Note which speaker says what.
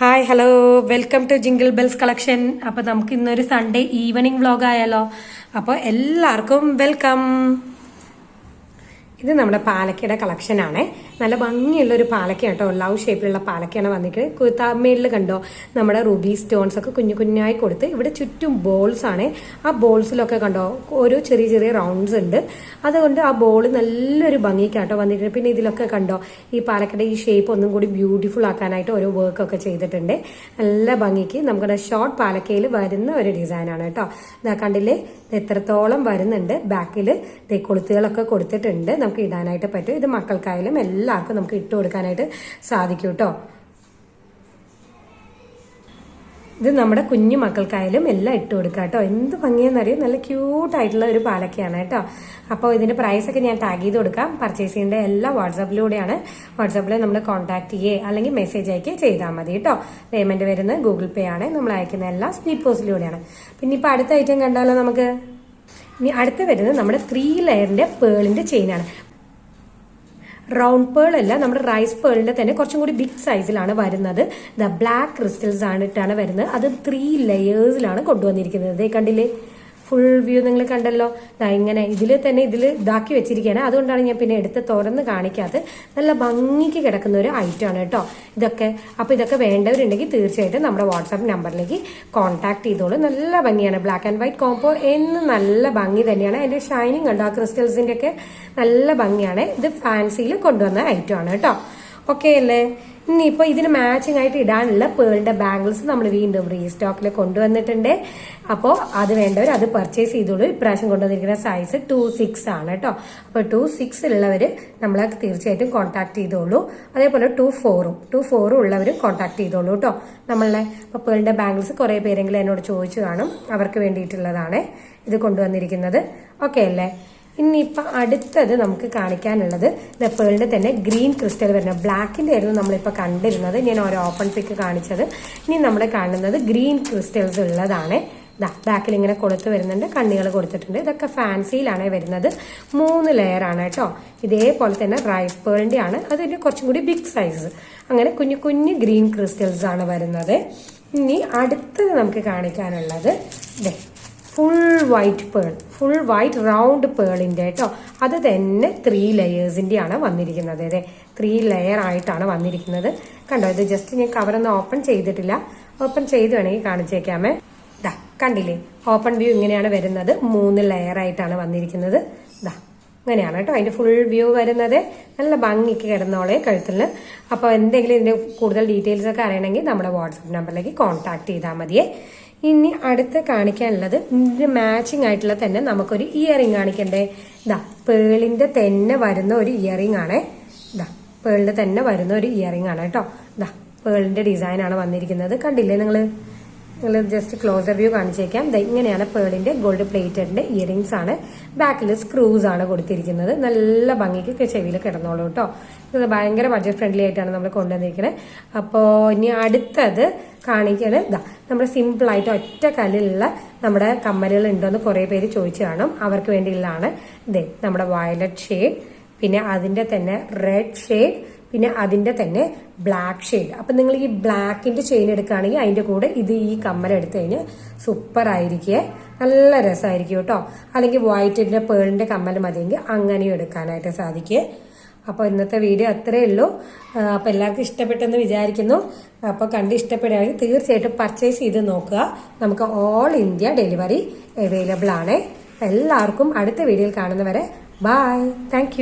Speaker 1: Hi hello welcome to jingle bells collection അപ്പോൾ നമുക്ക് ഇന്നൊരു സൺഡേ ഈവനിങ് വ്ലോഗ് ആയാലോ. അപ്പോൾ എല്ലാവർക്കും വെൽക്കം ഇത് നമ്മുടെ പാലക്കയുടെ കളക്ഷനാണ് നല്ല ഭംഗിയുള്ള ഒരു പാലക്ക കേട്ടോ ലവ് ഷേപ്പിലുള്ള പാലക്കയാണ് വന്നിട്ട് കുത്താമ്മയിൽ കണ്ടോ? നമ്മുടെ റൂബി സ്റ്റോൺസ് ഒക്കെ കുഞ്ഞു കുഞ്ഞായി കൊടുത്ത് ഇവിടെ ചുറ്റും ബോൾസ് ആണ്. ആ ബോൾസിലൊക്കെ കണ്ടോ? ഓരോ ചെറിയ ചെറിയ റൗണ്ട്സ് ഉണ്ട്. അതുകൊണ്ട് ആ ബോൾ നല്ലൊരു ഭംഗിക്കാട്ടോ വന്നിട്ടുണ്ട് പിന്നെ ഇതിലൊക്കെ കണ്ടോ? ഈ പാലക്കയുടെ ഈ ഷേപ്പ് ഒന്നും കൂടി ബ്യൂട്ടിഫുൾ ആക്കാനായിട്ട് ഓരോ വർക്ക് ഒക്കെ ചെയ്തിട്ടുണ്ട്. നല്ല ഭംഗിക്ക് നമ്മുടെ ഷോർട്ട് പാലക്കയിൽ വരുന്ന ഒരു ഡിസൈനാണ് കേട്ടോ. ഇതാ കണ്ടില്ലേ? എത്രത്തോളം വരുന്നുണ്ട്? ബാക്കിൽ കൊളുത്തുകളൊക്കെ കൊടുത്തിട്ടുണ്ട്. നമുക്ക് ഇടാനായിട്ട് പറ്റും. ഇത് മക്കൾക്കായാലും എല്ലാവർക്കും നമുക്ക് ഇട്ട് കൊടുക്കാനായിട്ട് സാധിക്കും കേട്ടോ ഇത് നമ്മുടെ കുഞ്ഞു മക്കൾക്കായാലും എല്ലാം ഇട്ട് കൊടുക്കാം കേട്ടോ എന്ത് ഭംഗിയെന്നറിയും? നല്ല ക്യൂട്ടായിട്ടുള്ള ഒരു പാലക്കയാണ് കേട്ടോ അപ്പോൾ ഇതിന്റെ പ്രൈസ് ഒക്കെ ഞാൻ ടാഗ് ചെയ്ത് കൊടുക്കാം. പർച്ചേസ് ചെയ്യേണ്ട എല്ലാ വാട്സാപ്പിലൂടെയാണ്. വാട്സാപ്പിൽ നമ്മൾ കോൺടാക്ട് ചെയ്യേ അല്ലെങ്കിൽ മെസ്സേജ് അയക്കുകയോ ചെയ്താൽ മതി കേട്ടോ പേയ്മെന്റ് വരുന്നത് ഗൂഗിൾ പേ ആണ്. നമ്മൾ അയക്കുന്ന എല്ലാം സ്പീഡ് പോസ്റ്റിലൂടെയാണ് പിന്നെ ഇപ്പോൾ അടുത്ത ഐറ്റം കണ്ടാലോ നമുക്ക്? ഇനി അടുത്ത് വരുന്നത് നമ്മുടെ ത്രീ ലെയറിന്റെ പേളിന്റെ ചെയിനാണ് റൗണ്ട് പേൾ അല്ല നമ്മുടെ റൈസ് പേളിന്റെ തന്നെ കുറച്ചും കൂടി ബിഗ് സൈസിലാണ് വരുന്നത്. ദ ബ്ലാക്ക് ക്രിസ്റ്റൽസ് ആണിട്ടാണ് വരുന്നത്. അത് ത്രീ ലെയേഴ്സിലാണ് കൊണ്ടുവന്നിരിക്കുന്നത്. കണ്ടില്ലേ? ഫുൾ വ്യൂ നിങ്ങൾ കണ്ടല്ലോ. ഇങ്ങനെ ഇതിൽ തന്നെ ഇതിൽ ഇതാക്കി വെച്ചിരിക്കുകയാണ്. അതുകൊണ്ടാണ് ഞാൻ പിന്നെ എടുത്ത് തുറന്ന് കാണിക്കാത്തത്. നല്ല ഭംഗിക്ക് കിടക്കുന്ന ഒരു ഐറ്റം ആണ് കേട്ടോ. ഇതൊക്കെ. അപ്പോൾ ഇതൊക്കെ വേണ്ടവരുണ്ടെങ്കിൽ തീർച്ചയായിട്ടും നമ്മുടെ വാട്സാപ്പ് നമ്പറിലേക്ക് കോൺടാക്ട് ചെയ്തോളൂ. നല്ല ഭംഗിയാണ്. ബ്ലാക്ക് ആൻഡ് വൈറ്റ് കോംബോ എന്ന് നല്ല ഭംഗി തന്നെയാണ്. അതിന്റെ ഷൈനിങ് കണ്ടോ? ആ ക്രിസ്റ്റൽസിന്റെ ഒക്കെ നല്ല ഭംഗിയാണ്. ഇത് ഫാൻസിയിൽ കൊണ്ടുവന്ന ഐറ്റം ആണ് കേട്ടോ. ഓക്കെ അല്ലേ ഇനി ഇനിയിപ്പോൾ ഇതിന് മാച്ചിങ് ആയിട്ട് ഇടാനുള്ള പേളിന്റെ ബാംഗിൾസ് നമ്മൾ വീണ്ടും റീസ്റ്റോക്കിൽ കൊണ്ടുവന്നിട്ടുണ്ട്. അപ്പോൾ അത് വേണ്ടവർ അത് പർച്ചേസ് ചെയ്തോളൂ. ഇപ്രാവശ്യം കൊണ്ടുവന്നിരിക്കുന്ന സൈസ് ടു സിക്സ് ആണ് കേട്ടോ അപ്പോൾ ടു സിക്സ് ഉള്ളവർ നമ്മളെ തീർച്ചയായിട്ടും കോൺടാക്ട് ചെയ്തോളൂ. അതേപോലെ ടു ഫോറും ടു ഫോറും ഉള്ളവരും കോൺടാക്ട് ചെയ്തോളൂ കേട്ടോ നമ്മളെ ഇപ്പോൾ പേളിന്റെ ബാംഗിൾസ് കുറേ പേരെങ്കിലും എന്നോട് ചോദിച്ചു കാണും. അവർക്ക് വേണ്ടിയിട്ടുള്ളതാണ് ഇത് കൊണ്ടുവന്നിരിക്കുന്നത്. ഓക്കെ അല്ലേ ഇനിയിപ്പം അടുത്തത് നമുക്ക് കാണിക്കാനുള്ളത് ദ പേളിന്റെ തന്നെ ഗ്രീൻ ക്രിസ്റ്റൽ വരുന്ന ബ്ലാക്കിന്റെ ആയിരുന്നു നമ്മളിപ്പോൾ കണ്ടിരുന്നത്. ഞാൻ ഓരോ ഓപ്പൺ പിക്ക് കാണിച്ചത്. ഇനി നമ്മൾ കാണുന്നത് ഗ്രീൻ ക്രിസ്റ്റൽസ് ഉള്ളതാണ്. ദാ ബാക്കിൽ ഇങ്ങനെ കൊടുത്ത് വരുന്നുണ്ട് കണ്ണികൾ കൊടുത്തിട്ടുണ്ട്. ഇതൊക്കെ ഫാൻസിയിലാണ് വരുന്നത്. മൂന്ന് ലെയർ ആണ് കേട്ടോ. ഇതേപോലെ തന്നെ റൈസ് പേളിന്റെ ആണ്. അതിന്റെ കുറച്ചും കൂടി ബിഗ് സൈസ് അങ്ങനെ കുഞ്ഞു കുഞ്ഞു ഗ്രീൻ ക്രിസ്റ്റൽസ് ആണ് വരുന്നത്. ഇനി അടുത്തത് നമുക്ക് കാണിക്കാനുള്ളത് ഇതേ full white pearl full white round പേളിന്റെ കേട്ടോ അത് തന്നെ ത്രീ ലെയേഴ്സിന്റെ ആണ് വന്നിരിക്കുന്നത്. അതെ ത്രീ ലെയർ ആയിട്ടാണ് വന്നിരിക്കുന്നത്. കണ്ടോ ഇത് ജസ്റ്റ് ഞാൻ കവറൊന്നും ഓപ്പൺ ചെയ്തിട്ടില്ല. ഓപ്പൺ ചെയ്ത് വേണമെങ്കിൽ കാണിച്ചേക്കാമേ. ദാ കണ്ടില്ലേ? ഓപ്പൺ വ്യൂ ഇങ്ങനെയാണ് വരുന്നത്. മൂന്ന് ലെയർ ആയിട്ടാണ് വന്നിരിക്കുന്നത്. അങ്ങനെയാണ് കേട്ടോ. അതിന്റെ ഫുൾ വ്യൂ വരുന്നത്. നല്ല ഭംഗിക്ക് കിടന്നോളെ കഴുത്തിൽ അപ്പോൾ എന്തെങ്കിലും ഇതിന്റെ കൂടുതൽ ഡീറ്റെയിൽസ് ഒക്കെ അറിയണമെങ്കിൽ നമ്മുടെ വാട്സപ്പ് നമ്പറിലേക്ക് കോൺടാക്ട് ചെയ്താൽ മതിയേ. ഇനി അടുത്ത് കാണിക്കാനുള്ളത് ഇതിന് മാച്ചിങ് ആയിട്ടുള്ള തന്നെ നമുക്കൊരു ഇയറിംഗ് കാണിക്കണ്ടേ? ഇതാ പേളിന്റെ തന്നെ വരുന്ന ഒരു ഇയറിംഗ് ആണ്. ഇതാ പേളിന്റെ തന്നെ വരുന്ന ഒരു ഇയറിംഗ് ആണ് കേട്ടോ. ഇതാ പേളിന്റെ ഡിസൈനാണ് വന്നിരിക്കുന്നത്. കണ്ടില്ലേ നിങ്ങൾ? നിങ്ങൾ ജസ്റ്റ് ക്ലോസർ വ്യൂ കാണിച്ചേക്കാം. ഇങ്ങനെയാണ് പേളിന്റെ ഗോൾഡ് പ്ലേറ്റഡിന്റെ ഇയറിംഗ്സ് ആണ്. ബാക്കിൽ സ്ക്രൂസ് ആണ് കൊടുത്തിരിക്കുന്നത്. നല്ല ഭംഗിക്ക് ചെവിയിൽ കിടന്നോളൂ കേട്ടോ ഇത് ഭയങ്കര ബഡ്ജറ്റ് ഫ്രണ്ട്ലി ആയിട്ടാണ് നമ്മൾ കൊണ്ടുവന്നിരിക്കുന്നത് അപ്പോൾ ഇനി അടുത്തത് കാണിക്കുന്നത് ഇതാ നമ്മുടെ സിമ്പിൾ ആയിട്ട് ഒറ്റ കല്ലിലുള്ള നമ്മുടെ കമ്മലുകൾ ഉണ്ടോന്ന് കുറേ പേര് ചോദിച്ചു കാണും. അവർക്ക് വേണ്ടിയുള്ളതാണ്. ഇതേ നമ്മുടെ വയലറ്റ് ഷെയ്ഡ് പിന്നെ അതിന്റെ തന്നെ റെഡ് ഷെയ്ഡ് പിന്നെ അതിന്റെ തന്നെ ബ്ലാക്ക് ഷെയ്ഡ് അപ്പൊ നിങ്ങൾ ഈ ബ്ലാക്കിന്റെ ചെയിൻ എടുക്കുകയാണെങ്കിൽ അതിന്റെ കൂടെ ഇത് ഈ കമ്മൽ എടുത്തു കഴിഞ്ഞാൽ സൂപ്പർ ആയിരിക്കേ. നല്ല രസമായിരിക്കും കേട്ടോ. അല്ലെങ്കിൽ വൈറ്റിന്റെ പേളിന്റെ കമ്മൽ മതിയെങ്കിൽ അങ്ങനെയും എടുക്കാനായിട്ട് സാധിക്കേ. അപ്പോൾ ഇന്നത്തെ വീഡിയോ അത്രേ ഉള്ളൂ. അപ്പോൾ എല്ലാവർക്കും ഇഷ്ടപ്പെട്ടെന്ന് വിചാരിക്കുന്നു. അപ്പോൾ കണ്ട് ഇഷ്ടപ്പെടുകയാണെങ്കിൽ തീർച്ചയായിട്ടും പർച്ചേസ് ചെയ്ത് നോക്കുക. നമുക്ക് ഓൾ ഇന്ത്യ ഡെലിവറി അവൈലബിൾ ആണ്. എല്ലാവർക്കും അടുത്ത വീഡിയോയിൽ കാണുന്നവരെ ബായ് താങ്ക്